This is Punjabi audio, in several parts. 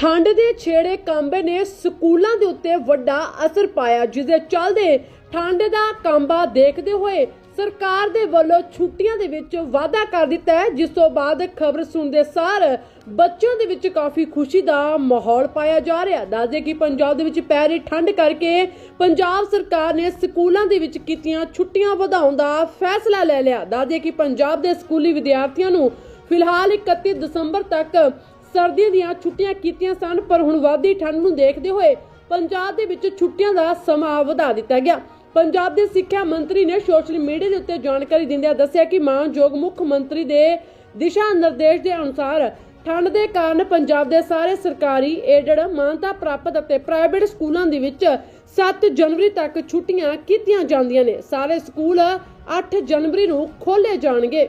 ਠੰਡ ਦੇ ਛੇੜੇ ਕਾਂਬੇ ਨੇ ਸਕੂਲਾਂ ਦੇ ਉੱਤੇ ਵੱਡਾ ਅਸਰ ਪਾਇਆ ਜਿਸ ਦੇ ਚੱਲਦੇ ਠੰਡ ਦਾ ਕਾਂਬਾ ਦੇਖਦੇ ਹੋਏ ਸਰਕਾਰ ਦੇ ਵੱਲੋਂ ਛੁੱਟੀਆਂ ਦੇ ਵਿੱਚ ਵਾਅਦਾ ਕਰ ਦਿੱਤਾ ਹੈ, ਜਿਸ ਤੋਂ ਬਾਅਦ ਖਬਰ ਸੁਣਦੇ ਸਾਰ ਬੱਚਿਆਂ ਦੇ ਵਿੱਚ ਕਾਫੀ ਖੁਸ਼ੀ ਦਾ ਮਾਹੌਲ ਪਾਇਆ ਜਾ ਰਿਹਾ। ਦੱਸਦੇ ਕਿ ਪੰਜਾਬ ਦੇ ਵਿੱਚ ਪੈ ਰਹੀ ਠੰਡ ਕਰਕੇ ਪੰਜਾਬ ਸਰਕਾਰ ਨੇ ਸਕੂਲਾਂ ਦੇ ਵਿੱਚ ਕੀਤੀਆਂ ਛੁੱਟੀਆਂ ਵਧਾਉਣ ਦਾ ਫੈਸਲਾ ਲੈ ਲਿਆ। ਦੱਸਦੇ ਕਿ ਪੰਜਾਬ ਦੇ ਸਕੂਲੀ ਵਿਦਿਆਰਥੀਆਂ ਨੂੰ ਫਿਲਹਾਲ 31 ਦਸੰਬਰ ਤੱਕ ਸਰਦੀਆਂ ਦੀਆਂ ਛੁੱਟੀਆਂ ਕੀਤੀਆਂ ਸਨ, ਪਰ ਹੁਣ ਵਧਦੀ ਠੰਡ ਨੂੰ ਦੇਖਦੇ ਹੋਏ ਪੰਜਾਬ ਦੇ ਵਿੱਚ ਛੁੱਟੀਆਂ ਦਾ ਸਮਾਂ ਵਧਾ ਦਿੱਤਾ ਗਿਆ। ਪੰਜਾਬ ਦੇ ਸਿੱਖਿਆ ਮੰਤਰੀ ਨੇ ਸੋਸ਼ਲ ਮੀਡੀਆ ਦੇ ਉੱਤੇ ਜਾਣਕਾਰੀ ਦਿੰਦਿਆਂ ਦੱਸਿਆ ਕਿ ਮਾਨਯੋਗ ਮੁੱਖ ਮੰਤਰੀ ਦੇ ਦਿਸ਼ਾ ਨਿਰਦੇਸ਼ ਦੇ ਅਨੁਸਾਰ ਠੰਡ ਦੇ ਕਾਰਨ ਪੰਜਾਬ ਦੇ ਸਾਰੇ ਸਰਕਾਰੀ ਏਡਡ ਮਾਨਤਾ ਪ੍ਰਾਪਤ ਅਤੇ ਪ੍ਰਾਈਵੇਟ ਸਕੂਲਾਂ ਦੇ ਵਿੱਚ 7 ਜਨਵਰੀ ਤੱਕ ਛੁੱਟੀਆਂ ਕੀਤੀਆਂ ਜਾਂਦੀਆਂ ਨੇ। ਸਾਰੇ ਸਕੂਲ 8 ਜਨਵਰੀ ਨੂੰ ਖੋਲੇ ਜਾਣਗੇ।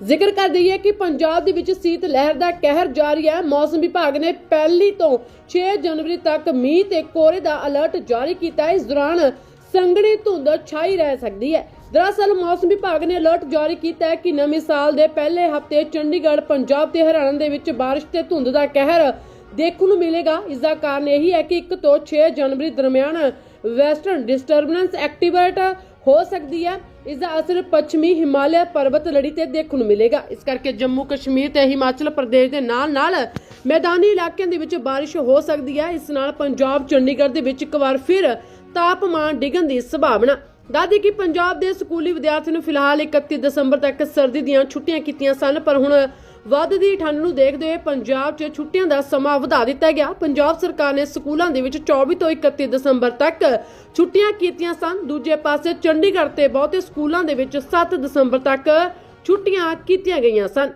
ਜ਼ਿਕਰ ਕਰ ਦਈਏ ਕਿ ਪੰਜਾਬ ਦੇ ਵਿੱਚ ਸੀਤ ਲਹਿਰ ਦਾ ਕਹਿਰ ਜਾਰੀ ਹੈ। ਮੌਸਮ ਵਿਭਾਗ ਨੇ ਪਹਿਲੀ ਤੋਂ 6 ਜਨਵਰੀ ਤੱਕ ਮੀਂਹ ਤੇ ਕੋਰੇ ਦਾ ਅਲਰਟ ਜਾਰੀ ਕੀਤਾ ਹੈ। ਇਸ ਦੌਰਾਨ ਸੰਘਣੀ ਧੁੰਦ ਛਾਈ ਰਹਿ ਸਕਦੀ ਹੈ। ਦਰਅਸਲ, ਮੌਸਮ ਵਿਭਾਗ ਨੇ ਅਲਰਟ ਜਾਰੀ ਕੀਤਾ ਹੈ ਕਿ ਨਵੇਂ ਸਾਲ ਦੇ ਪਹਿਲੇ ਹਫ਼ਤੇ ਚੰਡੀਗੜ੍ਹ, ਪੰਜਾਬ ਤੇ ਹਰਿਆਣਾ ਦੇ ਵਿੱਚ ਬਾਰਿਸ਼ ਤੇ ਧੁੰਦ ਦਾ ਕਹਿਰ ਦੇਖਣ ਨੂੰ ਮਿਲੇਗਾ। ਇਸ ਦਾ ਕਾਰਨ ਇਹੀ ਹੈ ਕਿ 1 ਤੋਂ 6 ਜਨਵਰੀ ਦਰਮਿਆਨ ਵੈਸਟਰਨ ਡਿਸਟਰਬੈਂਸ ਐਕਟੀਵੇਟ ਹੋ ਸਕਦੀ ਹੈ। ਇਸ ਦਾ ਅਸਰ ਪੱਛਮੀ ਹਿਮਾਲਿਆ ਪਰਬਤ ਲੜੀ ਤੇ ਦੇਖਣ ਨੂੰ ਮਿਲੇਗਾ। ਇਸ ਕਰਕੇ ਜੰਮੂ ਕਸ਼ਮੀਰ ਤੇ ਹਿਮਾਚਲ ਪ੍ਰਦੇਸ਼ ਦੇ ਨਾਲ ਨਾਲ ਮੈਦਾਨੀ ਇਲਾਕਿਆਂ ਦੇ ਵਿੱਚ ਬਾਰਿਸ਼ ਹੋ ਸਕਦੀ ਹੈ। ਇਸ ਨਾਲ ਪੰਜਾਬ, ਚੰਡੀਗੜ੍ਹ ਦੇ ਵਿੱਚ ਇੱਕ ਵਾਰ ਫਿਰ ਤਾਪਮਾਨ ਡਿੱਗਣ ਦੀ ਸੰਭਾਵਨਾ। ਦੱਸਦੀ ਕਿ ਪੰਜਾਬ ਦੇ ਸਕੂਲੀ ਵਿਦਿਆਰਥੀਆਂ ਨੂੰ ਫਿਲਹਾਲ 31 ਦਸੰਬਰ ਤੱਕ ਸਰਦੀ ਦੀਆਂ ਛੁੱਟੀਆਂ ਕੀਤੀਆਂ ਸਨ, ਪਰ ਹੁਣ ਵੱਧਦੀ ਠੰਡ ਨੂੰ ਦੇਖਦੇ ਹੋਏ ਪੰਜਾਬ 'ਚ ਛੁੱਟੀਆਂ ਦਾ ਸਮਾਂ ਵਧਾ ਦਿੱਤਾ ਗਿਆ। ਪੰਜਾਬ ਸਰਕਾਰ ਨੇ ਸਕੂਲਾਂ ਦੇ ਵਿੱਚ 24 ਤੋਂ 31 ਦਸੰਬਰ ਤੱਕ ਛੁੱਟੀਆਂ ਕੀਤੀਆਂ ਸਨ। ਦੂਜੇ ਪਾਸੇ ਚੰਡੀਗੜ੍ਹ ਤੇ ਬਹੁਤੇ ਸਕੂਲਾਂ ਦੇ ਵਿੱਚ 7 ਦਸੰਬਰ ਤੱਕ ਛੁੱਟੀਆਂ ਕੀਤੀਆਂ ਗਈਆਂ ਸਨ।